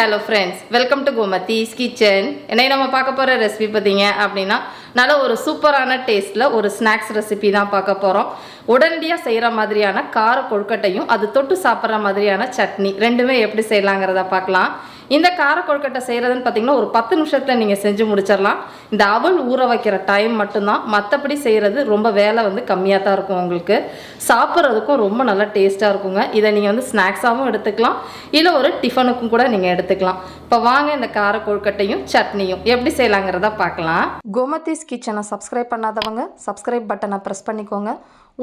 Hello friends welcome to Gomathi's kitchen என்னை நம்ம பார்க்க போகிற ரெசிபி பார்த்தீங்க அப்படின்னா நல்ல ஒரு சூப்பரான டேஸ்ட்டில் ஒரு ஸ்நாக்ஸ் ரெசிபி தான் பார்க்க போகிறோம் உடனடியாக செய்கிற மாதிரியான கார கொழுக்கட்டையும் அது தொட்டு சாப்பிட்ற மாதிரியான சட்னி ரெண்டுமே எப்படி செய்யலாங்கிறத பார்க்கலாம். இந்த கார கொழுக்கட்டை செய்கிறதுன்னு பார்த்தீங்கன்னா ஒரு பத்து நிமிஷத்தில் நீங்கள் செஞ்சு முடிச்சிடலாம். இந்த அவல் ஊற வைக்கிற டைம் மட்டும்தான். மற்றபடி செய்கிறது ரொம்ப வேலை வந்து கம்மியாக தான் இருக்கும் உங்களுக்கு. சாப்பிட்றதுக்கும் ரொம்ப நல்லா டேஸ்ட்டாக இருக்குங்க. இதை நீங்கள் வந்து ஸ்நாக்ஸாகவும் எடுத்துக்கலாம். இல்லை ஒரு டிஃபனுக்கும் கூட நீங்கள் எடுத்துக்கலாம். இப்போ வாங்க இந்த கார கொழுக்கட்டையும் சட்னியும் எப்படி செய்யலாங்கிறத பார்க்கலாம். கோமதிஸ் கிச்சனை சப்ஸ்கிரைப் பண்ணாதவங்க சப்ஸ்கிரைப் பட்டனை ப்ரெஸ் பண்ணிக்கோங்க.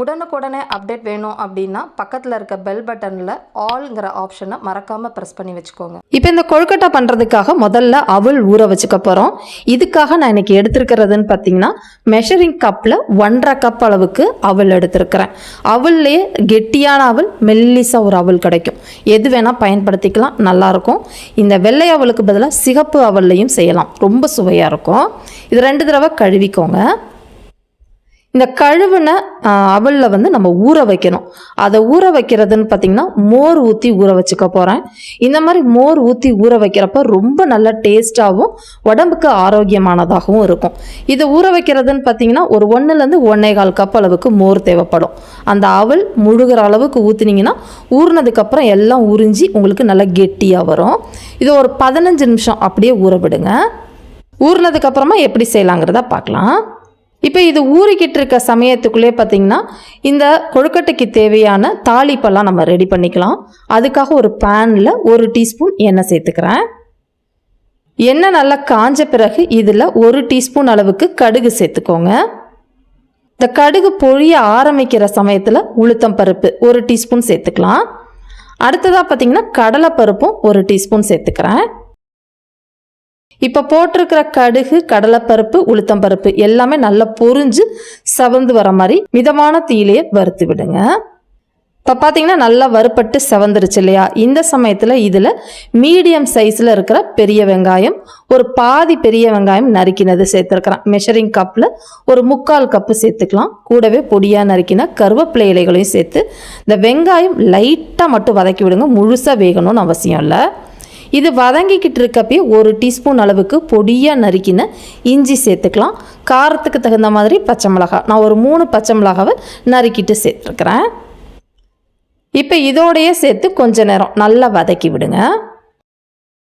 உடனுக்குடனே அப்டேட் வேணும் அப்படின்னா பக்கத்தில் இருக்க பெல் பட்டனில் ஆல்ங்கிற ஆப்ஷனை மறக்காமல் ப்ரெஸ் பண்ணி வச்சுக்கோங்க. இப்போ இந்த கொழுக்கட்டை பண்ணுறதுக்காக முதல்ல அவள் ஊற வச்சுக்க போகிறோம் இதுக்காக நான் இன்னைக்கு எடுத்திருக்கிறதுன்னு பார்த்தீங்கன்னா மெஷரிங் கப்பில் ஒன்றரை கப் அளவுக்கு அவள் எடுத்திருக்கிறேன். அவள்லேயே கெட்டியான அவள் மெல்லிசாக ஒரு அவள் கிடைக்கும். எது வேணால் பயன்படுத்திக்கலாம் நல்லாயிருக்கும். இந்த வெள்ளை அவளுக்கு பதிலாக சிகப்பு அவல்லையும் செய்யலாம். ரொம்ப சுவையாக இருக்கும். இது ரெண்டு தடவை கழுவிக்கோங்க. இந்த கழுவின அவலில் வந்து நம்ம ஊற வைக்கணும். அதை ஊற வைக்கிறதுன்னு பார்த்தீங்கன்னா மோர் ஊற்றி ஊற வச்சுக்க போகிறேன் இந்த மாதிரி மோர் ஊற்றி ஊற வைக்கிறப்ப ரொம்ப நல்ல டேஸ்ட்டாகவும் உடம்புக்கு ஆரோக்கியமானதாகவும் இருக்கும். இதை ஊற வைக்கிறதுன்னு பார்த்தீங்கன்னா ஒரு ஒன்றுலேருந்து ஒன்றே கால் கப் அளவுக்கு மோர் தேவைப்படும். அந்த அவல் முழுகிற அளவுக்கு ஊற்றுனீங்கன்னா ஊறினதுக்கப்புறம் எல்லாம் உறிஞ்சி உங்களுக்கு நல்லா கெட்டியாக வரும். இது ஒரு பதினஞ்சு நிமிஷம் அப்படியே ஊற விடுங்க. ஊறினதுக்கப்புறமா எப்படி செய்யலாங்கிறத பார்க்கலாம். இப்போ இது ஊறிக்கிட்டு இருக்க சமயத்துக்குள்ளே பார்த்தீங்கன்னா இந்த கொழுக்கட்டைக்கு தேவையான தாளிப்பெல்லாம் நம்ம ரெடி பண்ணிக்கலாம். அதுக்காக ஒரு பேனில் ஒரு டீஸ்பூன் எண்ணெய் சேர்த்துக்கிறேன். எண்ணெய் நல்லா காஞ்ச பிறகு இதில் ஒரு டீஸ்பூன் அளவுக்கு கடுகு சேர்த்துக்கோங்க. இந்த கடுகு பொழிய ஆரம்பிக்கிற சமயத்தில் உளுத்தம் பருப்பு ஒரு டீஸ்பூன் சேர்த்துக்கலாம். அடுத்ததாக பார்த்தீங்கன்னா கடலைப்பருப்பும் ஒரு டீஸ்பூன் சேர்த்துக்கிறேன். இப்போ போட்டிருக்கிற கடுகு கடலைப்பருப்பு உளுத்தம்பருப்பு எல்லாமே நல்லா பொறிஞ்சு செவந்து வர மாதிரி மிதமான தீயிலேயே வறுத்து விடுங்க. இப்போ பார்த்தீங்கன்னா நல்லா வறுப்பட்டு செவந்துருச்சு இல்லையா? இந்த சமயத்தில் இதில் மீடியம் சைஸில் இருக்கிற பெரிய வெங்காயம் ஒரு பாதி பெரிய வெங்காயம் நறுக்கினது சேர்த்துருக்கிறேன். மெஷரிங் கப்பில் ஒரு முக்கால் கப்பு சேர்த்துக்கலாம். கூடவே பொடியாக நறுக்கின கருவேப்பிலை இலைகளையும் சேர்த்து இந்த வெங்காயம் லைட்டாக மட்டும் வதக்கி விடுங்க. முழுசாக வேகணும்னு அவசியம் இல்லை. இது வதங்கிக்கிட்டு இருக்கப்பயே ஒரு டீஸ்பூன் அளவுக்கு பொடியாக நறுக்கின இஞ்சி சேர்த்துக்கலாம். காரத்துக்கு தகுந்த மாதிரி பச்சை மிளகாய். நான் ஒரு மூணு பச்சை மிளகாவை நறுக்கிட்டு சேர்த்துருக்குறேன். இப்போ இதோடையே சேர்த்து கொஞ்ச நேரம் நல்லா வதக்கி விடுங்க.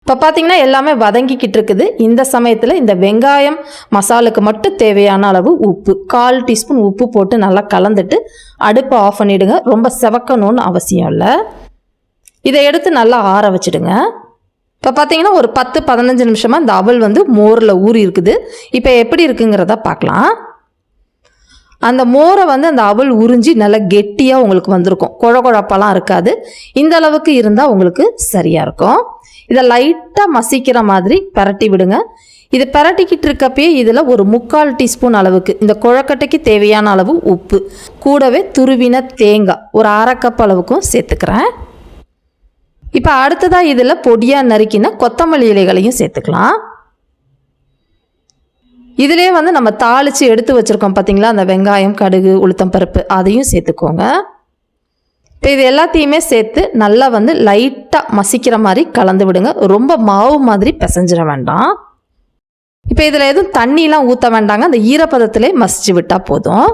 இப்போ பார்த்தீங்கன்னா எல்லாமே வதங்கிக்கிட்டு இருக்குது. இந்த சமயத்தில் இந்த வெங்காயம் மசாலுக்கு மட்டும் தேவையான அளவு உப்பு. கால் டீஸ்பூன் உப்பு போட்டு நல்லா கலந்துட்டு அடுப்பை ஆஃப் பண்ணிவிடுங்க ரொம்ப செவக்கணும்னு அவசியம் இல்லை. இதை எடுத்து நல்லா ஆற வச்சிடுங்க. இப்போ பார்த்தீங்கன்னா ஒரு பத்து பதினஞ்சு நிமிஷமாக இந்த அவல் வந்து மோரில் ஊறி இருக்குது. இப்போ எப்படி இருக்குங்கிறத பார்க்கலாம் அந்த மோரை வந்து அந்த அவல் உறிஞ்சி நல்லா கெட்டியாக உங்களுக்கு வந்திருக்கும். குழ குழப்பெல்லாம் இருக்காது. இந்த அளவுக்கு இருந்தால் உங்களுக்கு சரியாக இருக்கும். இதை லைட்டாக மசிக்கிற மாதிரி பரட்டி விடுங்க. இது பரட்டிக்கிட்டு இருக்கப்பயே இதில் ஒரு முக்கால் டீஸ்பூன் அளவுக்கு இந்த குழக்கட்டைக்கு தேவையான அளவு உப்பு கூடவே துருவின தேங்காய் ஒரு அரை கப் அளவுக்கும் சேர்த்துக்கிறேன். இப்போ அடுத்ததாக இதில் பொடியாக நறுக்கின கொத்தமல்லி இலைகளையும் சேர்த்துக்கலாம். இதிலே வந்து நம்ம தாளித்து எடுத்து வச்சுருக்கோம் பார்த்தீங்களா அந்த வெங்காயம் கடுகு உளுத்தம் பருப்பு அதையும் சேர்த்துக்கோங்க. இப்போ இது எல்லாத்தையுமே சேர்த்து நல்லா வந்து லைட்டாக மசிக்கிற மாதிரி கலந்து விடுங்க. ரொம்ப மாவு மாதிரி பிசைஞ்சிட வேண்டாம். இப்போ இதில் எதுவும் தண்ணிலாம் ஊற்ற வேண்டாங்க. அந்த ஈரப்பதத்திலே மசிச்சு விட்டால் போதும்.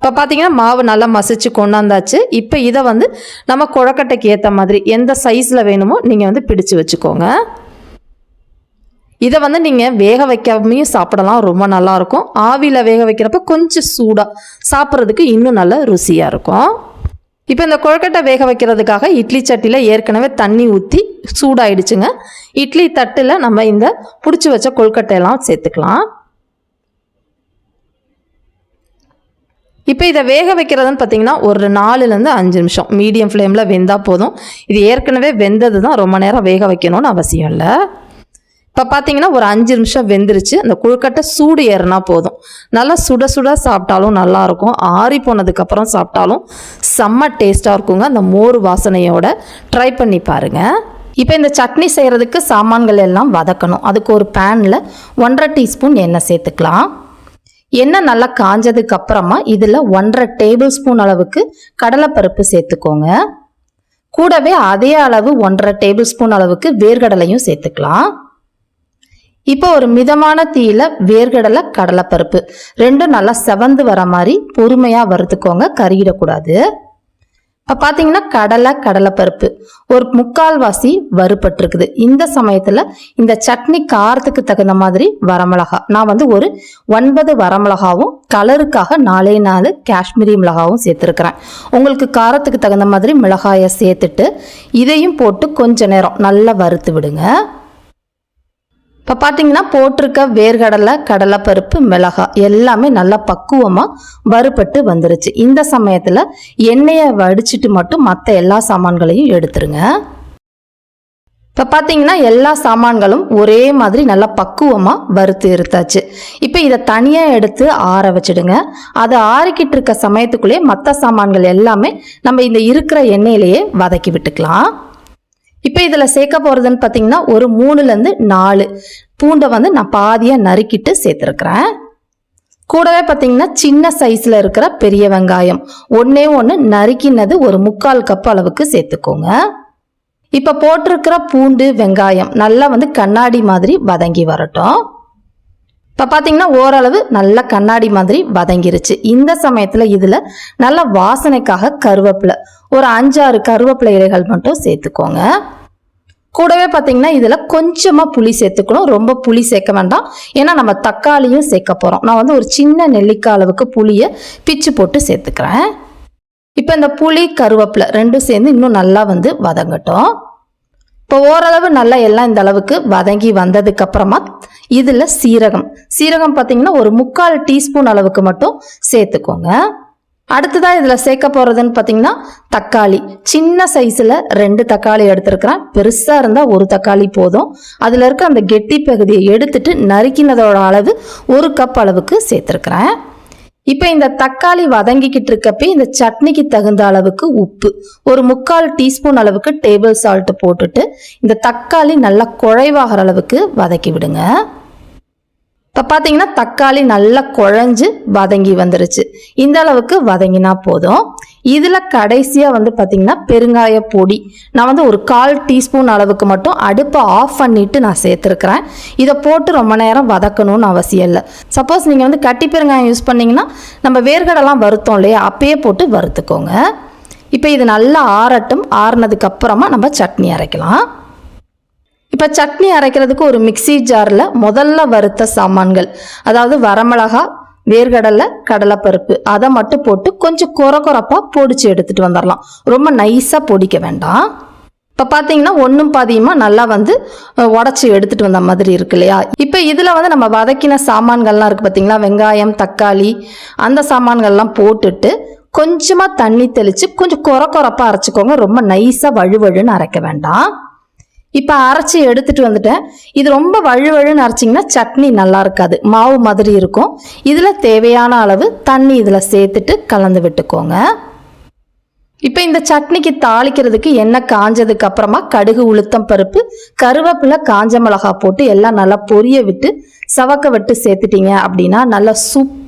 இப்போ பார்த்தீங்கன்னா மாவு நல்லா மசிச்சு கொண்டாந்தாச்சு. இப்போ இதை வந்து நம்ம குழக்கட்டைக்கு ஏற்ற மாதிரி எந்த சைஸில் வேணுமோ நீங்கள் வந்து பிடிச்சு வச்சுக்கோங்க. இதை வந்து நீங்கள் வேக வைக்காமையும் சாப்பிடலாம். ரொம்ப நல்லாயிருக்கும் ஆவியில் வேக வைக்கிறப்ப கொஞ்சம் சூடாக சாப்பிட்றதுக்கு இன்னும் நல்ல ருசியாக இருக்கும். இப்போ இந்த கொழுக்கட்டை வேக வைக்கிறதுக்காக இட்லி சட்டியில் ஏற்கனவே தண்ணி ஊற்றி சூடாயிடுச்சுங்க. இட்லி தட்டில் நம்ம இந்த பிடிச்சி வச்ச கொழுக்கட்டையெல்லாம் சேர்த்துக்கலாம். இப்போ இதை வேக வைக்கிறதுன்னு பார்த்தீங்கன்னா ஒரு நாலுலேருந்து அஞ்சு நிமிஷம். மீடியம் ஃப்ளேமில் வெந்தால் போதும். இது ஏற்கனவே வெந்தது தான் ரொம்ப நேரம் வேக வைக்கணும்னு அவசியம் இல்லை. இப்போ பார்த்தீங்கன்னா ஒரு அஞ்சு நிமிஷம் வெந்துருச்சு. அந்த குழுக்கட்டை சூடு ஏறினா போதும். நல்லா சுட சுட சாப்பிட்டாலும் நல்லாயிருக்கும். ஆறி போனதுக்கப்புறம் சாப்பிட்டாலும் செம்ம டேஸ்ட்டாக இருக்குங்க. அந்த மோர் வாசனையோட ட்ரை பண்ணி பாருங்கள் இப்போ இந்த சட்னி செய்கிறதுக்கு சாமான்கள் எல்லாம் வதக்கணும். அதுக்கு ஒரு பேனில் ஒன்றரை டீஸ்பூன் எண்ணெய் சேர்த்துக்கலாம். எண்ணெய் நல்லா காஞ்சதுக்கு அப்புறமா இதில் ஒன்றரை டேபிள் ஸ்பூன் அளவுக்கு கடலைப்பருப்பு சேர்த்துக்கோங்க. கூடவே அதே அளவு ஒன்றரை டேபிள் ஸ்பூன் அளவுக்கு வேர்கடலையும் சேர்த்துக்கலாம். இப்போ ஒரு மிதமான தீயில வேர்கடலை கடலைப்பருப்பு ரெண்டும் நல்லா செவந்து வர மாதிரி பொறுமையாக வறுத்துக்கோங்க கருகிடக்கூடாது. இப்போ பார்த்தீங்கன்னா கடலை கடலைப்பருப்பு. ஒரு முக்கால்வாசி வறுபட்டிருக்குது. இந்த சமயத்தில் இந்த சட்னி காரத்துக்கு தகுந்த மாதிரி வரமிளகா. நான் வந்து ஒரு ஒன்பது வரமிளகாவும் கலருக்காக நாலே நாலு காஷ்மீரி மிளகாவும் சேர்த்துருக்குறேன். உங்களுக்கு காரத்துக்கு தகுந்த மாதிரி மிளகாயை சேர்த்துட்டு இதையும் போட்டு கொஞ்ச நேரம் நல்லா வறுத்து விடுங்க. இப்போ பார்த்தீங்கன்னா போட்டிருக்க வேர்கடலை கடலைப்பருப்பு மிளகாய் எல்லாமே நல்லா பக்குவமாக வறுபட்டு வந்துருச்சு. இந்த சமயத்தில் எண்ணெயை வடிச்சிட்டு மட்டும் மற்ற எல்லா சாமான்களையும் எடுத்துருங்க. இப்போ பார்த்தீங்கன்னா எல்லா சாமான்களும் ஒரே மாதிரி நல்லா பக்குவமாக வறுத்து எடுத்தாச்சு. இப்போ இதை தனியாக எடுத்து ஆற வச்சிடுங்க. அது ஆறிக்கிட்டு இருக்க சமயத்துக்குள்ளேயே மற்ற சாமான்கள் எல்லாமே நம்ம இந்த இருக்கிற எண்ணெயிலேயே வதக்கி விட்டுக்கலாம். இப்போ இதில் சேர்க்க போகிறதுன்னு பார்த்தீங்கன்னா ஒரு மூணுலேருந்து நாலு. பூண்டை வந்து நான் பாதியாக நறுக்கிட்டு சேர்த்துருக்குறேன். கூடவே பார்த்தீங்கன்னா சின்ன சைஸில் இருக்கிற பெரிய வெங்காயம். ஒன்றே ஒன்று நறுக்கினது ஒரு முக்கால் கப் அளவுக்கு சேர்த்துக்கோங்க. இப்போ போட்டிருக்கிற பூண்டு வெங்காயம் நல்லா வந்து கண்ணாடி மாதிரி வதங்கி வரட்டும். இப்போ பார்த்தீங்கன்னா ஓரளவு நல்லா கண்ணாடி மாதிரி வதங்கிருச்சு. இந்த சமயத்தில் இதில் நல்ல வாசனைக்காக கருவேப்பிலை ஒரு அஞ்சாறு கருவேப்பிலை இலைகள் மட்டும் சேர்த்துக்கோங்க. கூடவே பார்த்தீங்கன்னா இதில் கொஞ்சமாக புளி சேர்த்துக்கணும். ரொம்ப புளி சேர்க்க வேண்டாம். ஏன்னா நம்ம தக்காளியும் சேர்க்க போகிறோம் நான் வந்து ஒரு சின்ன நெல்லிக்காய் அளவுக்கு புளியை பிச்சு போட்டு சேர்த்துக்கிறேன். இப்போ இந்த புளி கருவேப்பிலை ரெண்டும் சேர்ந்து இன்னும் நல்லா வந்து வதங்கட்டும். இப்போ ஓரளவு நல்லா எல்லாம் இந்த அளவுக்கு வதங்கி வந்ததுக்கு அப்புறமா இதில் சீரகம். சீரகம் பார்த்தீங்கன்னா ஒரு முக்கால் டீஸ்பூன் அளவுக்கு மட்டும் சேர்த்துக்கோங்க. அடுத்ததாக இதில் சேர்க்க போகிறதுன்னு பார்த்தீங்கன்னா தக்காளி. சின்ன சைஸில் ரெண்டு தக்காளி எடுத்துருக்கிறேன். பெருசாக இருந்தால் ஒரு தக்காளி போதும். அதில் இருக்க அந்த கெட்டி பகுதியை எடுத்துட்டு நறுக்கினதோட அளவு ஒரு கப் அளவுக்கு சேர்த்துருக்குறேன். இப்போ இந்த தக்காளி வதங்கிக்கிட்டு இருக்கப்ப இந்த சட்னிக்கு தகுந்த அளவுக்கு உப்பு. ஒரு முக்கால் டீஸ்பூன் அளவுக்கு டேபிள் சால்ட் போட்டுட்டு இந்த தக்காளி நல்லா குழைவாகிற அளவுக்கு வதக்கி விடுங்க. இப்போ பார்த்தீங்கன்னா தக்காளி நல்லா குழஞ்சு வதங்கி வந்துருச்சு. இந்த அளவுக்கு வதங்கினா போதும். இதில் கடைசியாக வந்து பார்த்தீங்கன்னா பெருங்காய பொடி. நான் வந்து ஒரு கால் டீஸ்பூன் அளவுக்கு மட்டும் அடுப்பை ஆஃப் பண்ணிட்டு நான் சேர்த்துருக்குறேன். இதை போட்டு ரொம்ப நேரம் வதக்கணும்னு அவசியம் இல்லை. சப்போஸ் நீங்கள் வந்து கட்டி பெருங்காயம் யூஸ் பண்ணிங்கன்னா நம்ம வேர்கடெல்லாம் வறுத்தோம் இல்லையா? அப்பயே போட்டு வறுத்துக்கோங்க. இப்போ இது நல்லா ஆறட்டும். ஆறுனதுக்கு அப்புறமா நம்ம சட்னி அரைக்கலாம். இப்போ சட்னி அரைக்கிறதுக்கு ஒரு மிக்ஸி ஜாரில் முதல்ல வறுத்த சாமான்கள். அதாவது வரமிளகா வேர்க்கடலை கடலைப்பருப்பு. அதை மட்டும் போட்டு கொஞ்சம் குறை குறப்பாக பொடிச்சு எடுத்துகிட்டு வந்துடலாம் ரொம்ப நைஸாக பொடிக்க வேண்டாம். இப்போ பார்த்தீங்கன்னா ஒன்றும் பாதியமாக நல்லா வந்து உடச்சி எடுத்துகிட்டு வந்த மாதிரி இருக்கு இல்லையா? இப்போ இதில் வந்து நம்ம வதக்கின சாமான்கள்லாம் இருக்குது பார்த்தீங்களா வெங்காயம் தக்காளி அந்த சாமான்கள்லாம் போட்டுட்டு கொஞ்சமாக தண்ணி தெளித்து கொஞ்சம் குறை குறப்பாக அரைச்சிக்கோங்க. ரொம்ப நைஸாக வழுவழுன்னு அரைக்க வேண்டாம். இப்போ அரைச்சி எடுத்துட்டு வந்துட்டேன். இது ரொம்ப வழுவழுன்னு அரைச்சிங்கன்னா சட்னி நல்லா இருக்காது. மாவு மாதிரி இருக்கும். இதில் தேவையான அளவு தண்ணி இதில் சேர்த்துட்டு கலந்து விட்டுக்கோங்க. இப்போ இந்த சட்னிக்கு தாளிக்கிறதுக்கு எண்ணெய் காஞ்சதுக்கு அப்புறமா கடுகு உளுத்தம் பருப்பு கருவேப்பிலை காஞ்ச மிளகா போட்டு எல்லாம் நல்லா பொரிய விட்டு சவக்க விட்டு சேர்த்துட்டீங்க அப்படின்னா நல்லா சூப்